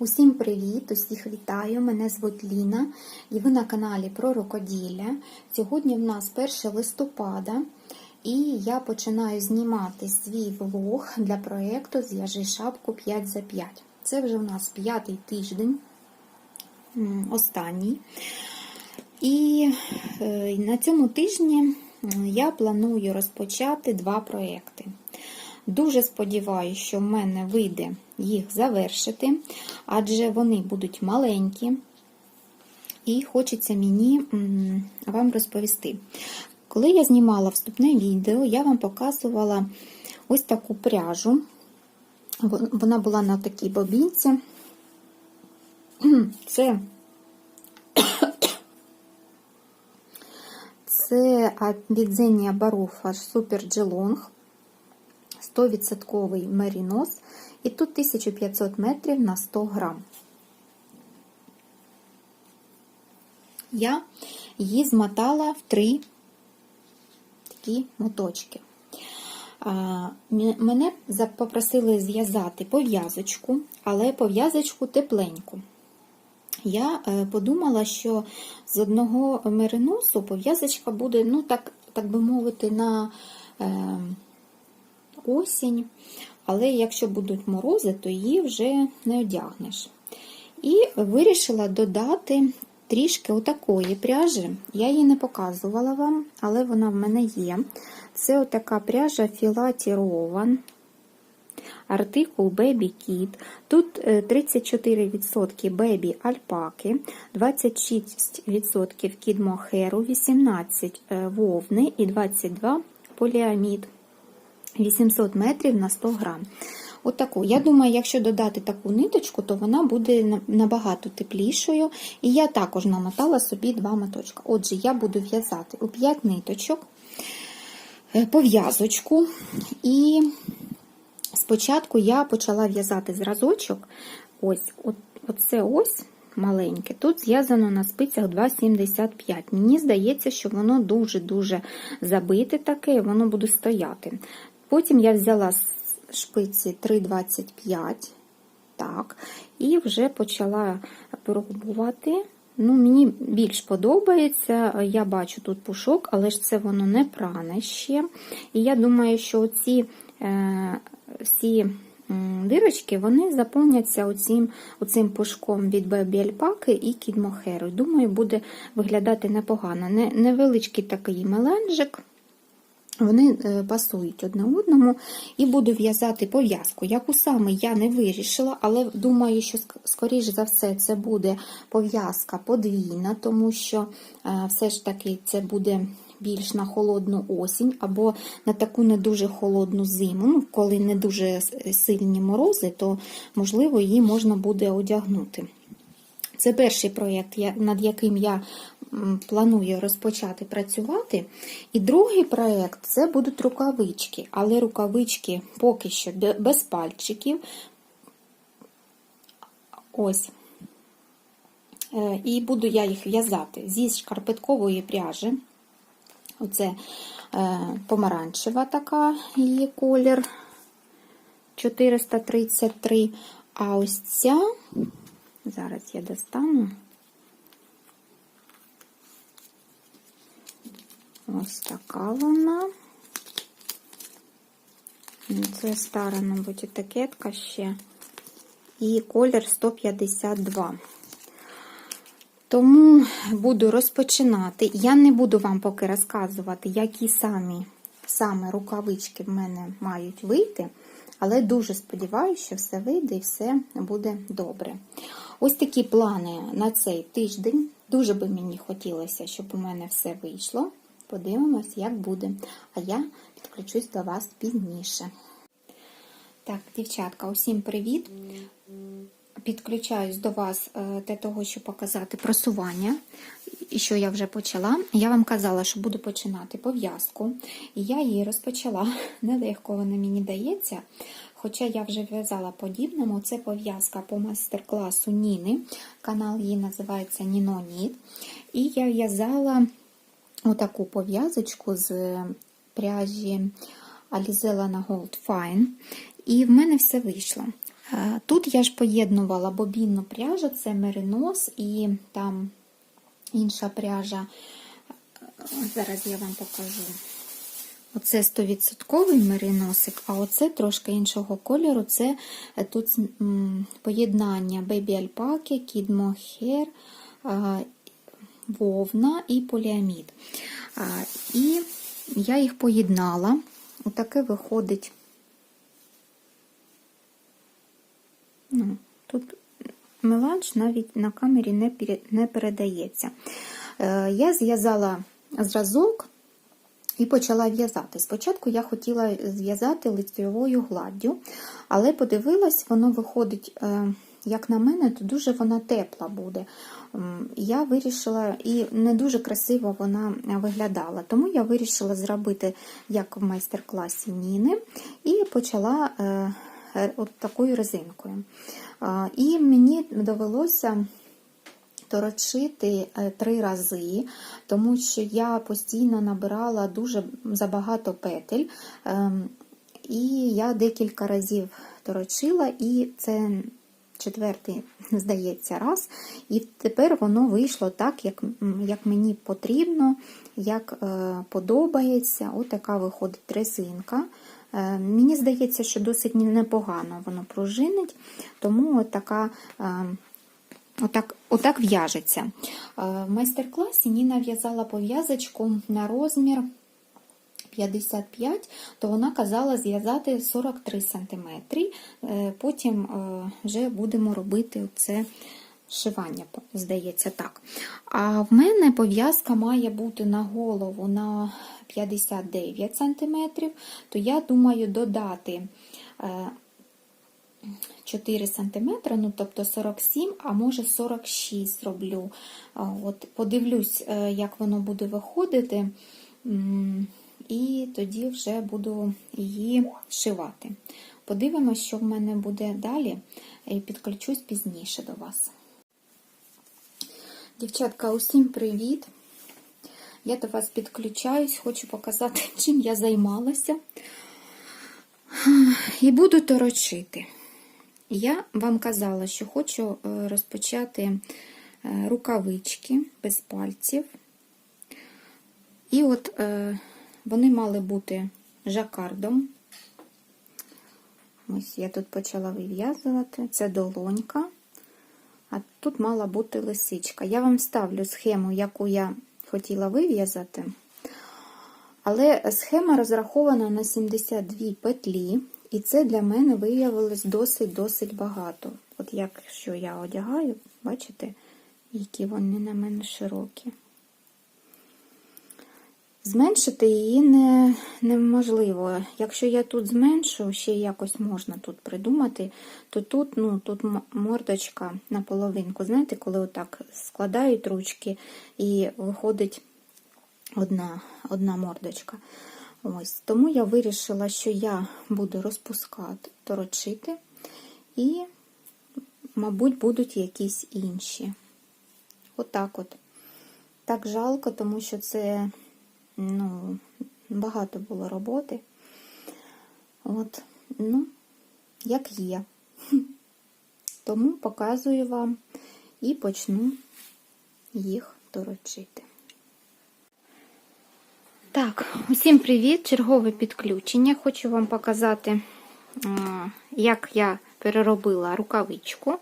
Усім привіт! Усіх вітаю! Мене звуть Ліна і ви на каналі про рукоділля. Сьогодні в нас 1 листопада, і я починаю знімати свій влог для проєкту Зв'яжи шапку 5 за 5. Це вже у нас п'ятий тиждень, останній. І е, на цьому тижні я планую розпочати два проєкти. Дуже сподіваюся, що в мене вийде їх завершити, адже вони будуть маленькі, і хочеться мені вам розповісти. Коли я знімала вступне відео, я вам показувала ось таку пряжу. Вона була на такій бобінці. Це це від Зенія Баруфа Супер Джелонг. 100% мерінос, і тут 1500 метрів на 100 грам. Я її змотала в три такі моточки. Мене попросили зв'язати пов'язочку, але пов'язочку тепленьку. Я е, подумала, що з одного мериносу пов'язочка буде, ну так, так би мовити, на е, осінь, але якщо будуть морози, то її вже не одягнеш. І вирішила додати трішки отакої пряжі. Я її не показувала вам, але вона в мене є. Це отака пряжа Філаті Рован. Артикул Baby Kit. Тут е, 34% бебі альпаки, 26% кід мохеру, 18% е, вовни і 22% поліамід. 800 метрів на 100 грам. Отаку. Я думаю, якщо додати таку ниточку, то вона буде набагато теплішою. І я також намотала собі два моточка. Отже, я буду в'язати у 5 ниточок, е, пов'язочку. І спочатку я почала в'язати зразочок. Ось, от, оце ось маленьке. Тут зв'язано на спицях 2,75. Мені здається, що воно дуже-дуже забите таке, воно буде стояти. Потім я взяла з шпиці 3,25. Так, і вже почала пробувати. Ну, Мені більш подобається. Я бачу тут пушок, але ж це воно не пране ще. І я думаю, що ці е, всі дирочки вони заповняться оцим, оцим пушком від Бебі Альпаки і Кід Мохеру. Думаю, буде виглядати непогано. Не, невеличкий такий меленджик. Вони е, пасують одне одному і буду в'язати пов'язку. Яку саме я не вирішила, але думаю, що ск- скоріш за все це буде пов'язка подвійна, тому що е, все ж таки це буде більш на холодну осінь або на таку не дуже холодну зиму. Ну, коли не дуже сильні морози, то можливо її можна буде одягнути. Це перший проєкт, над яким я м, планую розпочати працювати. І другий проєкт це будуть рукавички, але рукавички поки що без пальчиків. Ось. Е, І буду я їх в'язати зі шкарпеткової пряжі. Оце е, помаранчева така її колір 433. А ось ця Зараз я достану. Ось така вона. Це стара, мабуть, етикетка ще. І колір 152. Тому буду розпочинати. Я не буду вам поки розказувати, які самі саме рукавички в мене мають вийти, але дуже сподіваюся, що все вийде і все буде добре. Ось такі плани на цей тиждень. Дуже би мені хотілося, щоб у мене все вийшло. Подивимось, як буде. А я підключусь до вас пізніше. Так, дівчатка, усім привіт! Підключаюсь до вас е, для того, щоб показати просування, і що я вже почала. Я вам казала, що буду починати пов'язку, і я її розпочала. Нелегко вона мені дається. Хоча я вже в'язала подібному, це пов'язка по майстер-класу Ніни. Канал її називається Ніно Ніт. І я в'язала отаку пов'язочку з пряжі Alizella на Gold Fine. І в мене все вийшло. Е, Тут я ж поєднувала бобінну пряжу, це меринос і там інша пряжа. Е, Зараз я вам покажу. Оце 100% мериносик, а оце трошки іншого кольору. Це е, тут поєднання альпаки, кід мохер, е, вовна і поліамід. І я їх поєднала. Отаке виходить. Ну, тут меланж навіть на камері не, передається. Е, Я зв'язала зразок і почала в'язати. Спочатку я хотіла зв'язати лицьовою гладдю, але подивилась, воно виходить, е, як на мене, то дуже вона тепла буде. Я вирішила, і не дуже красиво вона виглядала, тому я вирішила зробити, як в майстер-класі Ніни, і почала е, е, от такою резинкою. І мені довелося торочити е, три рази, тому що я постійно набирала дуже забагато петель, ем, і я декілька разів торочила, і це четвертий, здається, раз. І тепер воно вийшло так, як, як мені потрібно, як е, подобається. Отака виходить резинка. Е, Мені здається, що досить непогано воно пружинить, тому от така. е, Отак, отак в'яжеться. Е, В майстер-класі Ніна в'язала пов'язочку на розмір 55, то вона казала зв'язати 43 см. Потім е, вже будемо робити це шивання, здається так. А в мене пов'язка має бути на голову на 59 см, то я думаю додати. е, 4 см, ну тобто 47, а може 46 зроблю. От Подивлюсь, е, як воно буде виходити, і тоді вже буду її шивати. Подивимось, що в мене буде далі, і підключусь пізніше до вас. Дівчатка, усім привіт! Я до вас підключаюсь, хочу показати, чим я займалася. І буду торочити. Я вам казала, що хочу е, розпочати е, рукавички без пальців. І от е, вони мали бути жакардом. Ось я тут почала вив'язувати. Це долонька, а тут мала бути лисичка. Я вам ставлю схему, яку я хотіла вив'язати. Але схема розрахована на 72 петлі, і це для мене виявилось досить-досить багато. От якщо я одягаю, бачите, які вони на мене широкі. Зменшити її не, неможливо. Якщо я тут зменшу, ще якось можна тут придумати, то тут ну, тут мордочка на половинку. Знаєте, коли отак складають ручки і виходить одна, одна мордочка. Ось, Тому я вирішила, що я буду розпускати, торочити, і, мабуть, будуть якісь інші. Отак от. Так жалко, тому що це ну, багато було роботи. От, ну, як є. Тому показую вам і почну їх торочити. Так, усім привіт! Чергове підключення. Хочу вам показати, як я переробила рукавичку.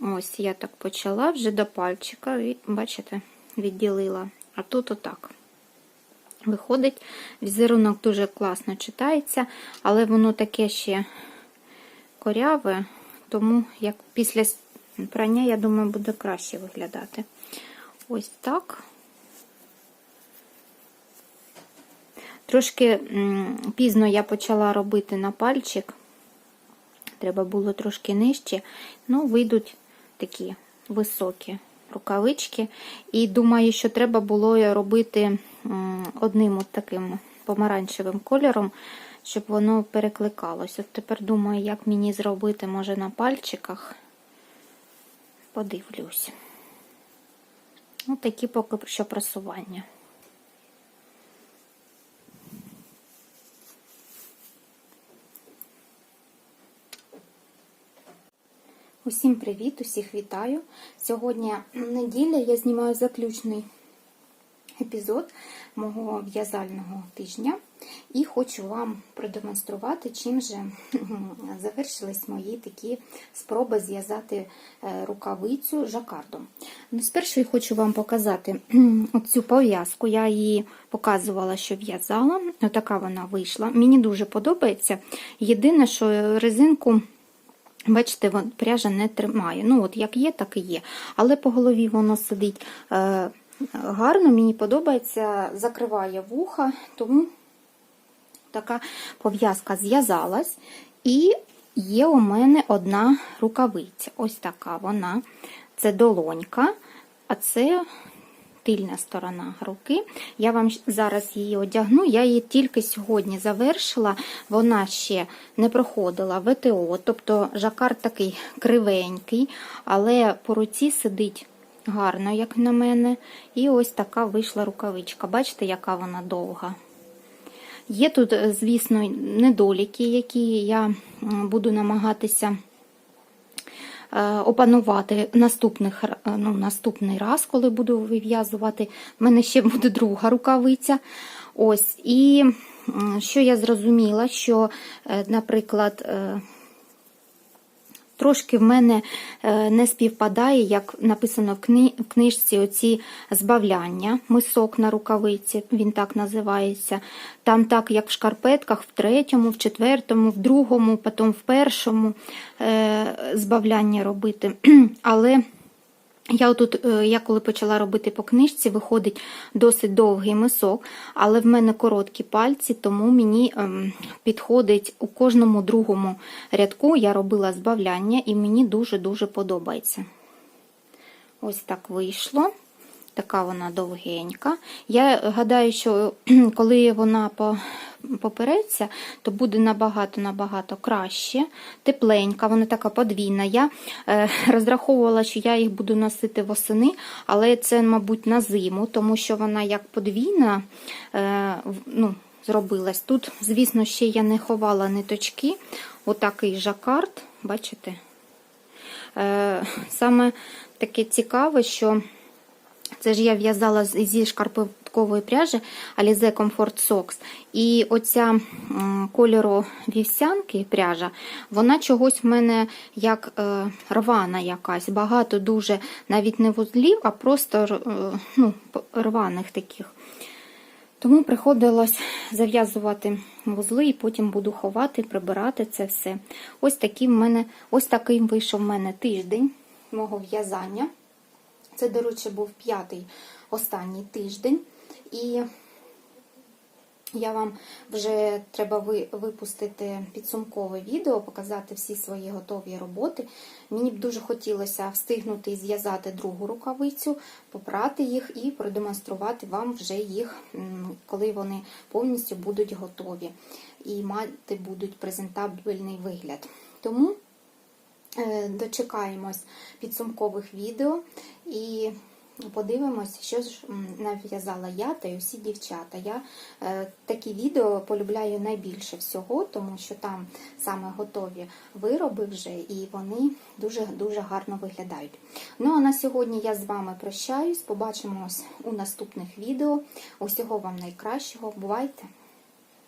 Ось я так почала вже до пальчика, бачите, відділила. А тут отак. Виходить, візерунок дуже класно читається, але воно таке ще коряве, тому як після прання, я думаю, буде краще виглядати. Ось так. Трошки пізно я почала робити на пальчик, треба було трошки нижче, ну, вийдуть такі високі рукавички. І думаю, що треба було робити одним от таким помаранчевим кольором, щоб воно перекликалося. От тепер думаю, як мені зробити, може, на пальчиках. Подивлюсь. Ось такі поки що просування. Усім привіт, усіх вітаю. Сьогодні неділя, я знімаю заключний епізод мого в'язального тижня і хочу вам продемонструвати, чим же завершились мої такі спроби зв'язати е, рукавицю жакардом. Ну, спершу я хочу вам показати оцю пов'язку. Я її показувала, що в'язала. Отака вона вийшла. Мені дуже подобається. Єдине, що резинку. Бачите, пряжа не тримає. Ну, от як є, так і є. Але по голові воно сидить е, гарно, мені подобається, закриває вуха, тому така пов'язка зв'язалась. І є у мене одна рукавиця. Ось така вона. Це долонька, а це тильна сторона руки. Я вам зараз її одягну. Я її тільки сьогодні завершила. Вона ще не проходила ВТО, тобто жакар такий кривенький, але по руці сидить гарно, як на мене. І ось така вийшла рукавичка. Бачите, яка вона довга. Є тут, звісно, недоліки, які я буду намагатися опанувати наступних, ну, наступний раз, коли буду вив'язувати. У мене ще буде друга рукавиця. Ось, І що я зрозуміла, що, наприклад, Трошки в мене не співпадає, як написано в книжці, оці збавляння, мисок на рукавиці, він так називається. Там так, як в шкарпетках, в третьому, в четвертому, в другому, потім в першому збавляння робити. Але я тут, я коли почала робити по книжці, виходить досить довгий мисок, але в мене короткі пальці, тому мені ем, підходить у кожному другому рядку я робила збавляння і мені дуже-дуже подобається. Ось так вийшло. Така вона довгенька. Я гадаю, що коли вона попереться, то буде набагато-набагато краще, тепленька, вона така подвійна. Я е, розраховувала, що я їх буду носити восени, але це, мабуть, на зиму, тому що вона як подвійна е, ну, зробилась. Тут, звісно, ще я не ховала ниточки. Отакий жакард, бачите? Е, саме таке цікаве, що. Це ж я в'язала зі шкарпеткової пряжі Alize Comfort Socks. І оця кольору вівсянки пряжа, вона чогось в мене як е, рвана якась. Багато дуже навіть не вузлів, а просто е, ну, рваних таких. Тому приходилось зав'язувати вузли і потім буду ховати, прибирати це все. Ось такий в мене, ось такий вийшов в мене тиждень мого в'язання. Це, до речі, був п'ятий останній тиждень, і я вам вже треба випустити підсумкове відео, показати всі свої готові роботи. Мені б дуже хотілося встигнути зв'язати другу рукавицю, попрати їх і продемонструвати вам вже їх, коли вони повністю будуть готові і мати будуть презентабельний вигляд. Тому дочекаємось підсумкових відео і подивимось, що ж нав'язала я та й усі дівчата. Я е, такі відео полюбляю найбільше всього, тому що там саме готові вироби вже, і вони дуже-дуже гарно виглядають. Ну а на сьогодні я з вами прощаюсь. Побачимось у наступних відео. Усього вам найкращого. Бувайте!